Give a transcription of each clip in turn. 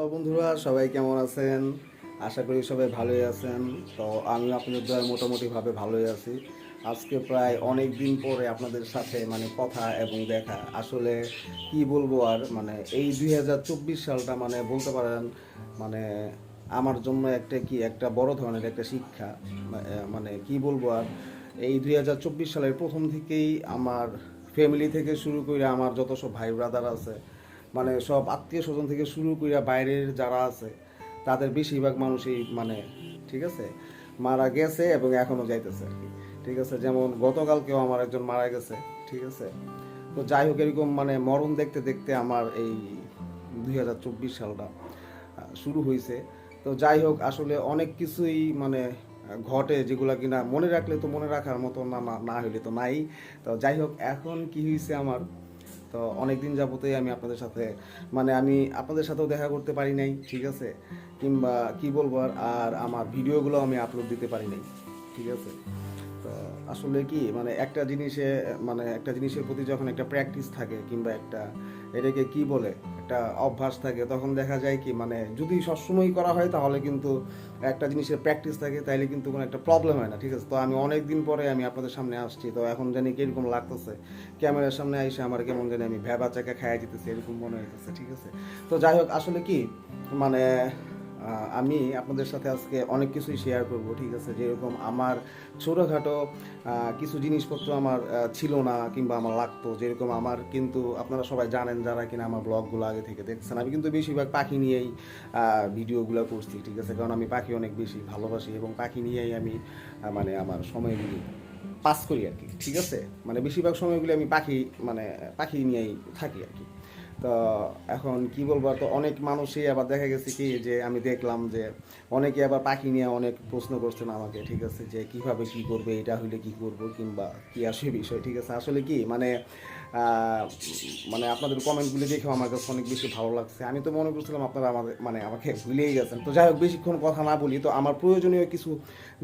তো বন্ধুরা, সবাই কেমন আছেন? আশা করি সবাই ভালোই আছেন। তো আমি আপনাদের দ্বারা মোটামুটিভাবে ভালোই আছি। আজকে প্রায় অনেক দিন পরে আপনাদের সাথে মানে কথা এবং দেখা। আসলে কি বলব আর মানে এই দুই হাজার চব্বিশ সালটা মানে বলতে পারেন মানে আমার জন্য একটা কি, একটা বড় ধরনের একটা শিক্ষা। মানে কি বলব আর, এই দুই হাজার চব্বিশ সালের প্রথম থেকেই আমার ফ্যামিলি থেকে শুরু করে আমার যত সব ভাই ব্রাদার আছে মানে সব আত্মীয় স্বজন থেকে শুরু করে বাইরের যারা আছে, তাদের বেশিরভাগ মানুষই মানে ঠিক আছে, মারা গেছে এবং এখনও যাইতেছে আর কি, ঠিক আছে, যেমন গতকালকেও আমার একজন মারা গেছে, ঠিক আছে, তো যাই হোক এরকম মানে মরণ দেখতে দেখতে আমার এই দুই হাজার চব্বিশ সালটা শুরু হয়েছে তো যাই হোক আসলে অনেক কিছুই মানে ঘটে যেগুলো কিনা মনে রাখলে তো মনে রাখার মতো না- না হইলে তো নাই, তো যাই হোক এখন কি হয়েছে আমার তো অনেক দিন যাবতেই আমি আপনাদের সাথে মানে আমি আপনাদের সাথেও দেখা করতে পারি নাই, ঠিক আছে? কিংবা কি বলব আর আর আমার ভিডিওগুলো আমি আপলোড দিতে পারি নাই, ঠিক আছে? তো আসলে কি মানে একটা জিনিসে মানে একটা জিনিসের প্রতি যখন একটা প্র্যাকটিস থাকে কিংবা একটা, এটাকে কি বলে? একটা অভ্যাস থাকে, তখন দেখা যায় কি মানে যদি সবসময় করা হয় তাহলে কিন্তু একটা জিনিসের প্র্যাকটিস থাকে, তাইলে কিন্তু কোনো একটা প্রবলেম হয় না, ঠিক আছে? তো আমি অনেক দিন পরে আমি আপনাদের সামনে আসছি, তো এখন জানি কীরকম লাগতেছে। ক্যামেরার সামনে এসে আমার কেমন জানি আমি ভেবা চাকা খাইয়া যেতেছি এরকম মনে হইতেছে, ঠিক আছে? তো যাই হোক, আসলে কি মানে আমি আপনাদের সাথে আজকে অনেক কিছুই শেয়ার করব, ঠিক আছে? যেরকম আমার ছোটোখাটো কিছু জিনিসপত্র আমার ছিল না কিংবা আমার লাগতো। যেরকম আমার কিন্তু আপনারা সবাই জানেন যারা কিনা আমার ব্লগগুলো আগে থেকে দেখছেন, আমি কিন্তু বেশিরভাগ পাখি নিয়েই ভিডিওগুলো করছি, ঠিক আছে? কারণ আমি পাখি অনেক বেশি ভালোবাসি এবং পাখি নিয়েই আমি মানে আমার সময়গুলি পাস করি আর কি, ঠিক আছে? মানে বেশিরভাগ সময়গুলি আমি পাখি মানে পাখি নিয়েই থাকি আর কি। তো এখন কি বলব, তো অনেক মানুষই আবার দেখা গেছে কি যে আমি দেখলাম যে অনেকে আবার পাখি নিয়ে অনেক প্রশ্ন করছেন আমাকে, ঠিক আছে, যে কীভাবে কি করবে, এটা হইলে কি করব কিংবা কি আসে বিষয়, ঠিক আছে। আসলে কি মানে মানে আপনাদের কমেন্টগুলি দেখেও আমার কাছে অনেক বেশি ভালো লাগছে। আমি তো মনে করছিলাম আপনারা আমাদের মানে আমাকে ভুলেই গেছেন। তো যাই হোক, বেশিক্ষণ কথা না বলি, তো আমার প্রয়োজনীয় কিছু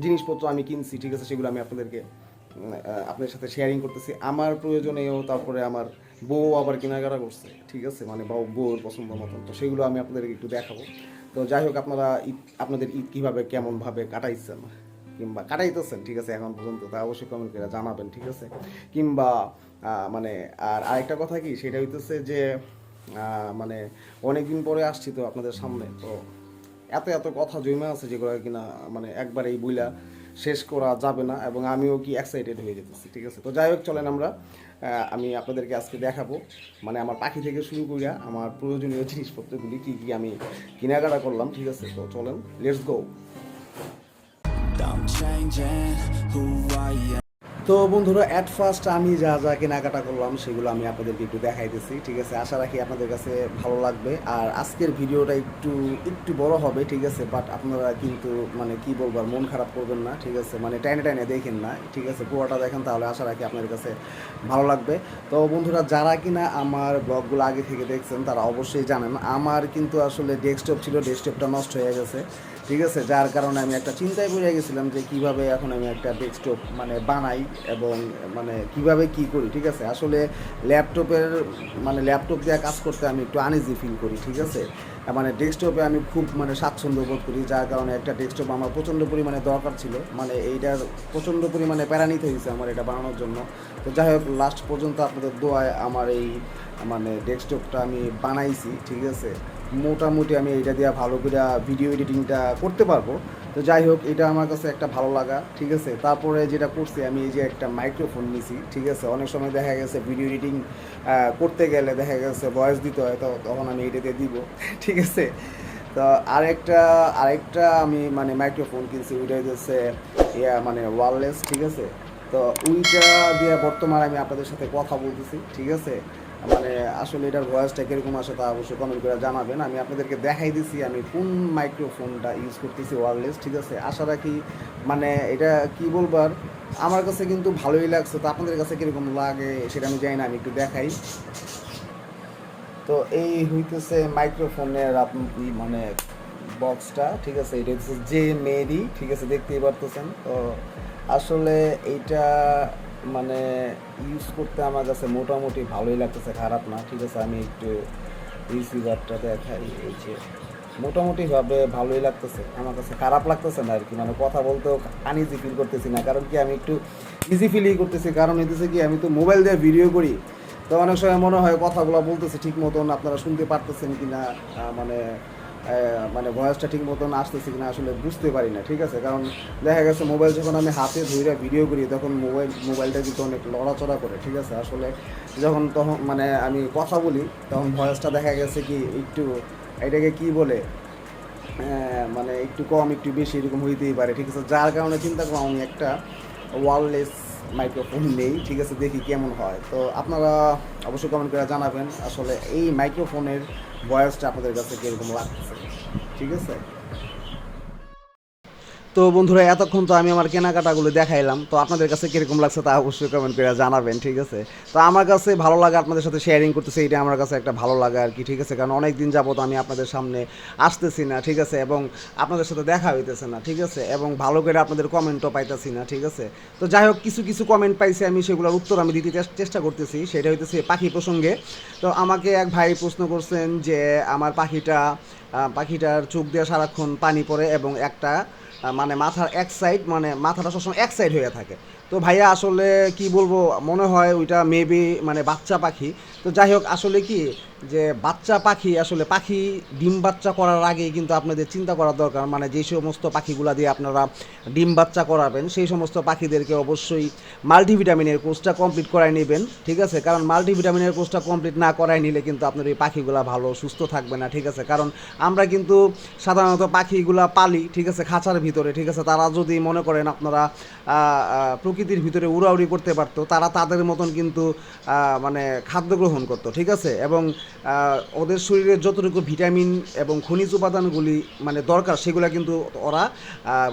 জিনিসপত্র আমি কিনছি, ঠিক আছে, সেগুলো আমি আপনাদেরকে আপনাদের সাথে শেয়ারিং করতেছি। আমার প্রয়োজনেও তারপরে আমার বউ আবার কেনাকাটা করছে। ঠিক আছে? মানে বউ, বউর পছন্দ মতন। তো সেগুলো আমি আপনাদেরকে একটু দেখাবো। তো যাই হোক, আপনারা ঈদ, আপনাদের ঈদ কীভাবে, কেমনভাবে কাটাইছেন? কিংবা কাটাইতেছেন, ঠিক আছে, এখন পর্যন্ত, তা অবশ্যই কমেন্ট করে জানাবেন, ঠিক আছে? কিংবা মানে আর আরেকটা কথা কি, সেটা হইতেছে যে মানে অনেকদিন পরে আসছি তো আপনাদের সামনে, তো এত এত কথা জমে আছে যেগুলো কিনা মানে একবার এই বইলা শেষ করা যাবে না, এবং আমিও কি এক্সাইটেড হয়ে যেতেছি, ঠিক আছে? তো যাই হোক, চলেন আমরা আমি আপনাদেরকে আজকে দেখাবো। মানে আমার পাখি থেকে শুরু করিয়া আমার প্রয়োজনীয় জিনিসপত্রগুলি কী কী আমি কেনাকাটা করলাম, ঠিক আছে? তো চলেন লেটস গো তো বন্ধুরা অ্যাট ফার্স্ট আমি যা যা কেনাকাটা করলাম, সেগুলো আমি আপনাদেরকে একটু দেখাইতেছি, ঠিক আছে? আশা রাখি আপনাদের কাছে ভালো লাগবে। আর আজকের ভিডিওটা একটু একটু বড় হবে, ঠিক আছে? বাট আপনারা কিন্তু মানে কি বলব মন খারাপ করবেন না, ঠিক আছে? মানে টাইনে টাইনে দেখেন না, ঠিক আছে? পুরোটা দেখেন, তাহলে আশা রাখি আপনাদের কাছে ভালো লাগবে। তো বন্ধুরা, যারা কিনা আমার ব্লগগুলো আগে থেকে দেখছেন, তারা অবশ্যই জানেন, আমার কিন্তু আসলে ডেস্কটপ ছিল ডেস্কটপটা নষ্ট হয়ে গেছে। ঠিক আছে? যার কারণে আমি একটা চিন্তায় পড়ে গেছিলাম যে কীভাবে এখন আমি একটা ডেস্কটপ মানে বানাই এবং মানে কীভাবে কি করি, ঠিক আছে? আসলে ল্যাপটপের মানে ল্যাপটপ দিয়ে কাজ করতে আমি একটু আনইজি ফিল করি, ঠিক আছে? মানে ডেস্কটপে আমি খুব মানে স্বাচ্ছন্দ্য বোধ করি, যার কারণে একটা ডেস্কটপ আমার প্রচণ্ড পরিমাণে দরকার ছিল। মানে এইটার প্রচণ্ড পরিমাণে প্যারা নিতে হয়েছে আমার এটা বানানোর জন্য। তো যাই হোক লাস্ট পর্যন্ত আপনাদের দোয়ায় আমার এই মানে ডেস্কটপটা আমি বানাইছি, ঠিক আছে? মোটামুটি আমি এটা দিয়ে ভালো করে ভিডিও এডিটিংটা করতে পারব। তো যাই হোক, এটা আমার কাছে একটা ভালো লাগা, ঠিক আছে? তারপরে যেটা করছি, আমি এই যে একটা মাইক্রোফোন নিছি, ঠিক আছে? অনেক সময় দেখা গেছে ভিডিও এডিটিং করতে গেলে দেখা গেছে ভয়েস দিতে হয়, তো তখন আমি এটাতে দিব, ঠিক আছে? তো আরেকটা আরেকটা আমি মানে মাইক্রোফোন কিনছি, ওইটা হচ্ছে ইয়া মানে ওয়ারলেস ঠিক আছে? তো ওইটা দিয়ে বর্তমানে আমি আপনাদের সাথে কথা বলতেছি, ঠিক আছে? মানে আসলে এটার ভয়েসটা কীরকম আসে তা অবশ্যই কমেন্ট করে জানাবেন। আমি আপনাদেরকে দেখাই দিছি, আমি কোন মাইক্রোফোনটা ইউজ করতেছি ওয়ারলেস ঠিক আছে? আশা রাখি মানে এটা কি বলবার আমার কাছে কিন্তু ভালোই লাগছে। তো আপনাদের কাছে কীরকম লাগে সেটা আমি জানি না, আমি একটু দেখাই। তো এই হইতেছে মাইক্রোফোনের আপনি মানে বক্সটা ঠিক আছে? এটা হচ্ছে যে মেরি ঠিক আছে? দেখতেই পারতেছেন। তো আসলে এইটা মানে ইউজ করতে আমার কাছে মোটামুটি ভালোই লাগতেছে, খারাপ না, ঠিক আছে, আমি একটু রিসিভারটা দেখাই, এই যে মোটামুটিভাবে ভালোই লাগতেছে, আমার কাছে খারাপ লাগতেছে না আর কি মানে কথা বলতেও আনইজি ফিল করতেছি না, কারণ কি আমি একটু ইজি ফিলই করতেছি, কারণ হইতেছে কি, আমি তো মোবাইল দিয়ে ভিডিও করি, তো অনেক সময় মনে হয় কথাগুলো বলতেছি ঠিক মতন, আপনারা শুনতে পারতেছেন কি না মানে মানে ভয়েসটা ঠিক মতন আসতেছে কিনা আসলে বুঝতে পারি না, ঠিক আছে? কারণ দেখা গেছে মোবাইল যখন আমি হাতে ধরে ভিডিও করি, তখন মোবাইল মোবাইলটা কিন্তু অনেক লড়াচড়া করে, ঠিক আছে? আসলে যখন তখন মানে আমি কথা বলি, তখন ভয়েসটা দেখা গেছে কি একটু, এটাকে কি বলে? মানে একটু কম, একটু বেশি এরকম হইতেই পারে, ঠিক আছে? যার কারণে চিন্তা করলাম আমি একটা ওয়ারলেস মাইক্রোফোন নেই, ঠিক আছে? দেখি কেমন হয়। তো আপনারা অবশ্যই কমেন্ট করে জানাবেন, আসলে এই মাইক্রোফোনের ভয়েসটা আপনাদের কাছে কীরকম লাগছে ঠিক আছে? তো বন্ধুরা, এতক্ষণ তো আমি আমার কেনাকাটাগুলো দেখাইলাম। তো আপনাদের কাছে কীরকম লাগছে তা অবশ্যই কমেন্ট করে জানাবেন, ঠিক আছে? তো আমার কাছে ভালো লাগে, আপনাদের সাথে শেয়ারিং করতেছে এটা আমার কাছে একটা ভালো লাগা আর কি, ঠিক আছে? কারণ অনেক দিন যাবত আমি আপনাদের সামনে আসতেছি না, ঠিক আছে? এবং আপনাদের সাথে দেখা হইতেছে না, ঠিক আছে? এবং ভালো করে আপনাদের কমেন্টও পাইতেছি না, ঠিক আছে? তো যাই হোক, কিছু কিছু কমেন্ট পাইছি আমি, সেগুলোর উত্তর আমি দিতে চেষ্টা করতেছি। সেটা হইতেছে পাখি প্রসঙ্গে। তো আমাকে এক ভাই প্রশ্ন করছেন যে, আমার পাখিটা পাখিটার চোখ দিয়ে সারাক্ষণ পানি পড়ে এবং একটা মানে মাথার এক সাইড মানে মাথাটা সবসময় এক সাইড হয়ে থাকে। তো ভাইয়া আসলে কি বলব, মনে হয় ওইটা মেবি মানে বাচ্চা পাখি। তো যাই হোক, আসলে কি যে বাচ্চা পাখি, আসলে পাখি ডিম বাচ্চা করার আগেই কিন্তু আপনাদের চিন্তা করা দরকার। মানে যে সমস্ত পাখিগুলা দিয়ে আপনারা ডিম বাচ্চা করাবেন, সেই সমস্ত পাখিদেরকে অবশ্যই মাল্টিভিটামিনের কোর্সটা কমপ্লিট করাই নেবেন, ঠিক আছে? কারণ মাল্টিভিটামিনের কোর্সটা কমপ্লিট না করাই নিলে কিন্তু আপনার এই পাখিগুলা ভালো সুস্থ থাকবে না, ঠিক আছে? কারণ আমরা কিন্তু সাধারণত পাখিগুলা পালি, ঠিক আছে? খাঁচার ভিতরে, ঠিক আছে? তারা যদি মনে করেন আপনারা প্রকৃতির ভিতরে উড়াউড়ি করতে পারতো, তারা তাদের মতন কিন্তু মানে খাদ্য গ্রহণ করতো, ঠিক আছে? এবং ওদের শরীরে যতটুকু ভিটামিন এবং খনিজ উপাদানগুলি মানে দরকার, সেগুলো কিন্তু ওরা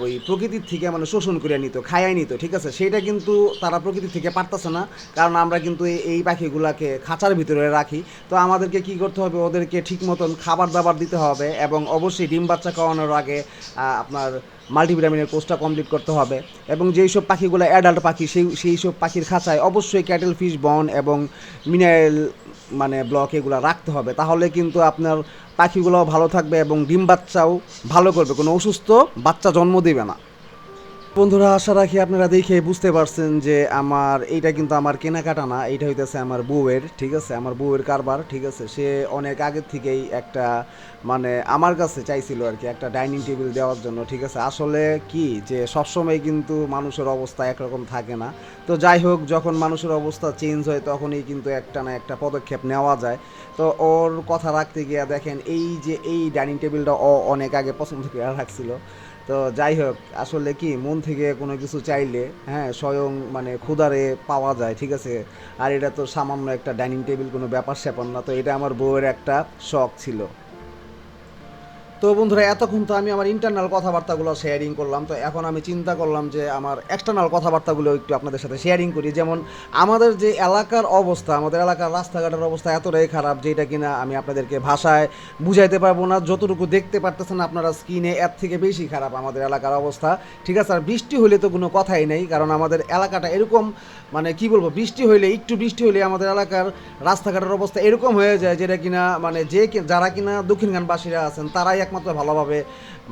ওই প্রকৃতির থেকে মানে শোষণ করে নিত খায়াই নিত, ঠিক আছে? সেইটা কিন্তু তারা প্রকৃতির থেকে পারতেছে না, কারণ আমরা কিন্তু এই পাখিগুলাকে খাঁচার ভিতরে রাখি। তো আমাদেরকে কি করতে হবে? ওদেরকে ঠিক মতন খাবার দাবার দিতে হবে এবং অবশ্যই ডিম বাচ্চা খাওয়ানোর আগে আপনার মাল্টিভিটামিনের কোর্সটা কমপ্লিট করতে হবে। এবং যেই সব পাখিগুলো অ্যাডাল্ট পাখি, সেই সেই সব পাখির খাঁচায় অবশ্যই ক্যাটেল ফিশ বন এবং মিনারেল মানে ব্লক এগুলো রাখতে হবে। তাহলে কিন্তু আপনার পাখিগুলো ভালো থাকবে এবং ডিম বাচ্চাও ভালো করবে। কোনো অসুস্থ বাচ্চা জন্ম দেবে না। বন্ধুরা, আশা রাখি আপনারা দেখে বুঝতে পারছেন যে আমার, এইটা কিন্তু আমার কেনাকাটা না, এইটা হইতেছে আমার বউয়ের, ঠিক আছে? আমার বউয়ের কারবার, ঠিক আছে? সে অনেক আগের থেকেই একটা মানে আমার কাছে চাইছিল আর কি একটা ডাইনিং টেবিল দেওয়ার জন্য, ঠিক আছে? আসলে কি যে সবসময় কিন্তু মানুষের অবস্থা একরকম থাকে না। তো যাই হোক, যখন মানুষের অবস্থা চেঞ্জ হয়, তখনই কিন্তু একটা না একটা পদক্ষেপ নেওয়া যায়। তো ওর কথা রাখতে গিয়ে দেখেন, এই যে এই ডাইনিং টেবিলটা অনেক আগে পছন্দ করে রাখছিল। তো যাই হোক, আসলে কি, মন থেকে কোনো কিছু চাইলে হ্যাঁ স্বয়ং মানে ক্ষুদারে পাওয়া যায়, ঠিক আছে? আর এটা তো সামান্য একটা ডাইনিং টেবিল কোনো ব্যাপার স্যাপার না, তো এটা আমার বউয়ের একটা শখ ছিল। তো বন্ধুরা, এতক্ষণ তো আমি আমার ইন্টারনাল কথাবার্তাগুলো শেয়ারিং করলাম। তো এখন আমি চিন্তা করলাম যে আমার এক্সটার্নাল কথাবার্তাগুলো একটু আপনাদের সাথে শেয়ারিং করি। যেমন, আমাদের যে এলাকার অবস্থা, আমাদের এলাকার রাস্তাঘাটের অবস্থা এতটাই খারাপ যেটা কিনা আমি আপনাদেরকে ভাষায় বুঝাইতে পারব না। যতটুকু দেখতে পারতেছেন আপনারা স্ক্রিনে এর থেকে বেশি খারাপ আমাদের এলাকার অবস্থা। ঠিক আছে, আর বৃষ্টি হলে তো কোনো কথাই নেই, কারণ আমাদের এলাকাটা এরকম মানে কি বলব, বৃষ্টি হইলে, একটু বৃষ্টি হলে আমাদের এলাকার রাস্তাঘাটের অবস্থা এরকম হয়ে যায় যেটা কিনা মানে যে যারা কিনা দক্ষিণগানবাসীরা আছেন, তারাই একমাত্র ভালোভাবে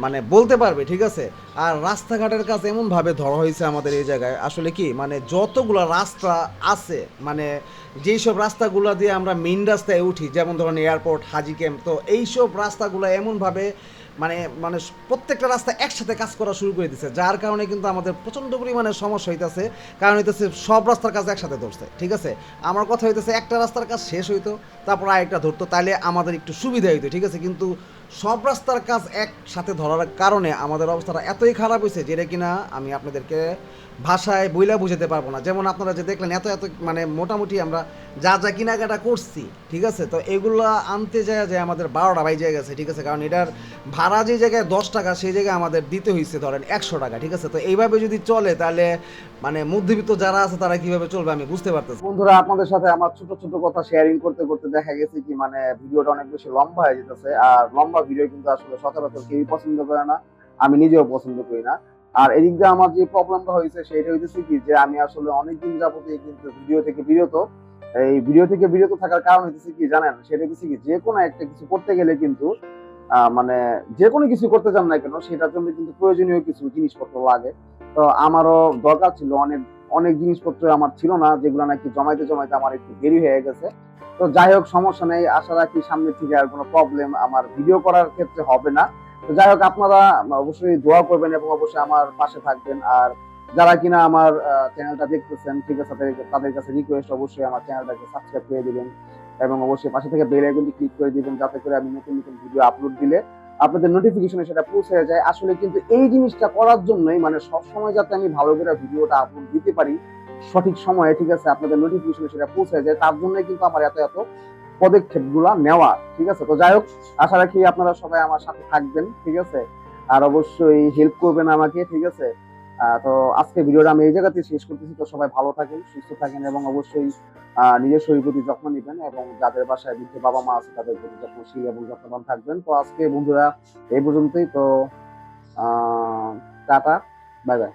মানে বলতে পারবে, ঠিক আছে? আর রাস্তাঘাটের কাজ এমনভাবে ধরা হয়েছে আমাদের এই জায়গায়। আসলে কি মানে যতগুলো রাস্তা আছে মানে যেই সব রাস্তাগুলো দিয়ে আমরা মেইন রাস্তায় উঠি, যেমন ধরেন এয়ারপোর্ট হাজি ক্যাম্প তো এইসব রাস্তাগুলো এমনভাবে মানে মানে প্রত্যেকটা রাস্তা একসাথে কাজ করা শুরু করে দিচ্ছে যার কারণে কিন্তু আমাদের প্রচণ্ড পরিমাণে সমস্যা হইতেছে। কারণ হইতেছে সব রাস্তার কাজ একসাথে ধরছে, ঠিক আছে? আমার কথা হইতেছে একটা রাস্তার কাজ শেষ হইতো, তারপর আরেকটা ধরতো তাহলে আমাদের একটু সুবিধা হইতো, ঠিক আছে? কিন্তু সব রাস্তার কাজ একসাথে ধরার কারণে আমাদের অবস্থাটা এতই খারাপ হয়েছে, যেটা কিনা আমি আপনাদেরকে ভাষায় বইলা বুঝাতে পারব না। যেমন আপনারা যে দেখলেন, এত এত মানে মোটামুটি আমরা যা যা কেনাকাটা করছি, ঠিক আছে? তো এগুলো আনতে যায় যে আমাদের বারোটা বাই জায়গা গেছে, ঠিক আছে? কারণ এটার ভাড়া যে জায়গায় দশ টাকা সেই জায়গায় আমাদের দিতে হয়েছে ধরেন একশো টাকা, ঠিক আছে? তো এইভাবে যদি চলে, তাহলে মানে মধ্যবিত্ত যারা আছে, তারা কীভাবে চলবে আমি বুঝতে পারতেছি বন্ধুরা, আপনাদের সাথে আমার ছোট ছোট কথা শেয়ারিং করতে করতে দেখা গেছে কি মানে ভিডিওটা অনেক বেশি লম্বা হয়ে যেতেছে। আর লম্বা ভিডিও কিন্তু আসলে সচরাচর কেউই পছন্দ করে না, আমি নিজেও পছন্দ করি না। আর এদিক দিয়ে আমার যে প্রবলেমটা হয়েছে, সেটা হইতেছে কি যে আমি আসলে অনেকদিন যাবতীয় কিন্তু ভিডিও থেকে বিরত। এই ভিডিও থেকে বিরত থাকার কারণ হইতেছে কি জানেন? সেটা হচ্ছে কি, যে কোনো একটা কিছু করতে গেলে কিন্তু মানে যে কোনো কিছু করতে চান না কেন, সেটার জন্য কিন্তু প্রয়োজনীয় কিছু জিনিসপত্র লাগে। তো আমারও দরকার ছিল অনেক অনেক জিনিসপত্র আমার ছিল না, যেগুলো নাকি জমাইতে জমাইতে আমার একটু দেরি হয়ে গেছে। তো যাই হোক, সমস্যা নেই, আশা রাখি সামনে থেকে আর কোনো প্রবলেম আমার ভিডিও করার ক্ষেত্রে হবে না। তো যাই হোক, আপনারা অবশ্যই দোয়া করবেন এবং অবশ্যই আমার পাশে থাকবেন। আর যারা কিনা আমার চ্যানেলটা দেখতেছেন, ঠিক আছে, তাদের- কাছে রিকোয়েস্ট অবশ্যই আমার চ্যানেলটাকে সাবস্ক্রাইব করে দিবেন এবং অবশ্যই পাশে থেকে বেল আইকনটি ক্লিক করে দিবেন যাতে করে আমি নতুন নতুন ভিডিও আপলোড দিলে আপনাদের নোটিফিকেশনে সেটা পৌঁছে যায়। আসলে কিন্তু এই জিনিসটা করার জন্যই মানে সব সময় যাতে আমি ভালো করে ভিডিওটা আপলোড দিতে পারি সঠিক সময়ে, ঠিক আছে, আপনাদের নোটিফিকেশনে সেটা পৌঁছে যায়, তার জন্য কিন্তু আমার এত এত পদক্ষেপগুলো নেওয়া, ঠিক আছে? তো যাই হোক, আশা রাখি আপনারা সবাই আমার সাথে থাকবেন, ঠিক আছে? আর অবশ্যই হেল্প করবেন আমাকে, ঠিক আছে? তো আজকে ভিডিওটা আমি এই জায়গাতে শেষ করতেছি। তো সবাই ভালো থাকেন, সুস্থ থাকেন এবং অবশ্যই নিজের শরীর প্রতি যত্ন নেবেন এবং যাদের বাসায় বৃদ্ধ বাবা মা আছে, তাদের প্রতি যত্নশীল এবং যত্নবান থাকবেন। তো আজকে বন্ধুরা, এই পর্যন্তই। তো টাটা, বাই বাই।